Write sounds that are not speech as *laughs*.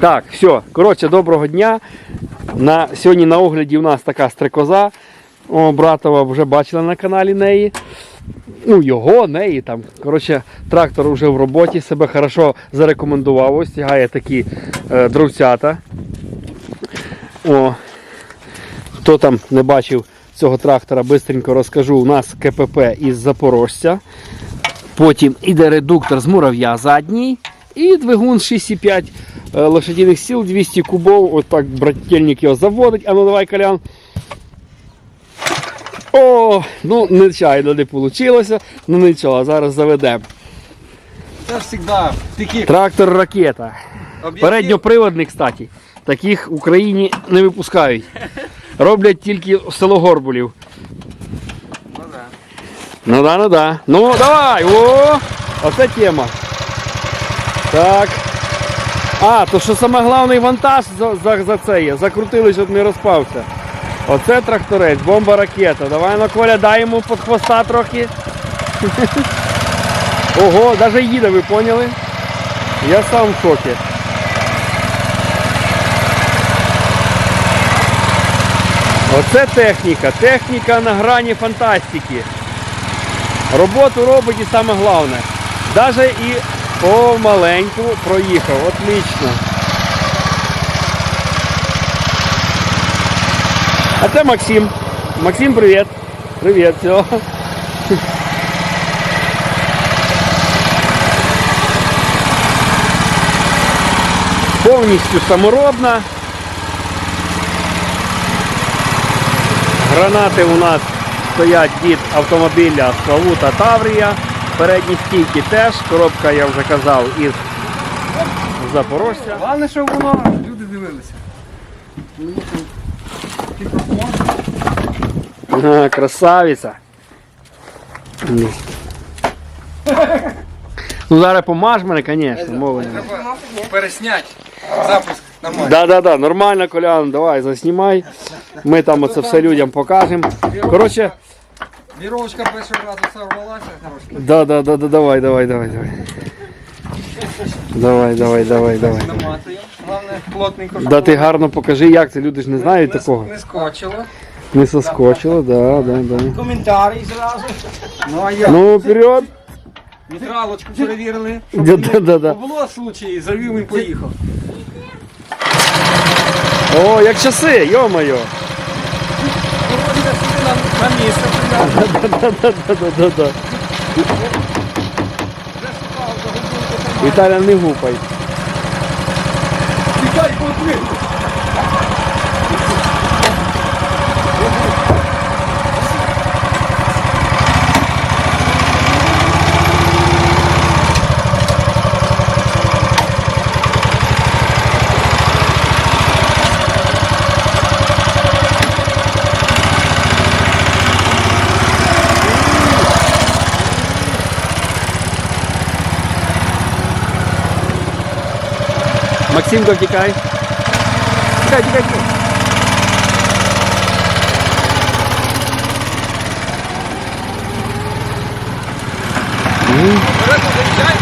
Так, все. Коротше, доброго дня. На, сьогодні на огляді у нас така стрекоза. О, братова вже бачили на каналі неї. Ну, його, неї там. Коротше, трактор вже в роботі, себе хорошо зарекомендував. Ось тягає такі е, дровцята. О, хто там не бачив цього трактора, бистренько розкажу. У нас КПП із Запорожця. Потім іде редуктор з мурав'я задній. І двигун 6,5 е, лошадиних сил, 200 кубов. От так брательник його заводить. А ну давай, Колян. О, ну нечайно не вийшло. Ну нічого, зараз заведемо. Це ж завжди такі Трактор ракета. Передньоприводний, кстати. Таких в Україні не випускають. Роблять тільки в село Горбулів. Ну, да. Ну да, ну да. Ну давай! О! Оце тема. Так. А, то що саме головний вантаж за, за, за це є. Закрутили, щоб не розпався. Оце тракторець, бомба ракета. Давай на Коля, дай йому під хвоста трохи. *laughs* Ого, навіть їде, ви поняли? Я сам в шокі. Оце техніка. Техніка на грані фантастики. Роботу робить і саме головне. Даже і помаленьку проїхав. Отлично. А це Максим. Максим, привіт. Привіт, все. Повністю саморобна. Гранати у нас стоять від автомобіля Славута Таврія. Передні стійки теж. Коробка, я вже казав, із Запорожця. Головне, щоб воно люди дивилися. Ага, красавиця. Ну зараз помаж мене, звісно, мови. Треба пересняти. Запуск нормально. Да, да, да, нормально, Колян, давай заснімай. Ми там оце все людям покажемо. Коротше, Віровочка перший раз сорвалася трошки. да, да, да, да, давай, давай, давай, давай. Давай, давай, давай, давай. Наматуємо. Головне плотненько. щоб Да ти гарно покажи, як це люди ж не знають не- такого. Не скочило. Не соскочило, да, да, да. Коментарі зразу. Ну а я. Ну, вперед. Нейтралочку перевірили. Да, да, да, да. Було случаї, завів і поїхав. О, як часи, йо-моє. Вроді сюди на, на місце. прийняв. Да, да, да, да, да, да. Вже шукав, загубив, то Віталя, не гупай. Тікай, потрібно. Максимко, втікай. Тікай, тікай, тікай. Беремо, заїжджай,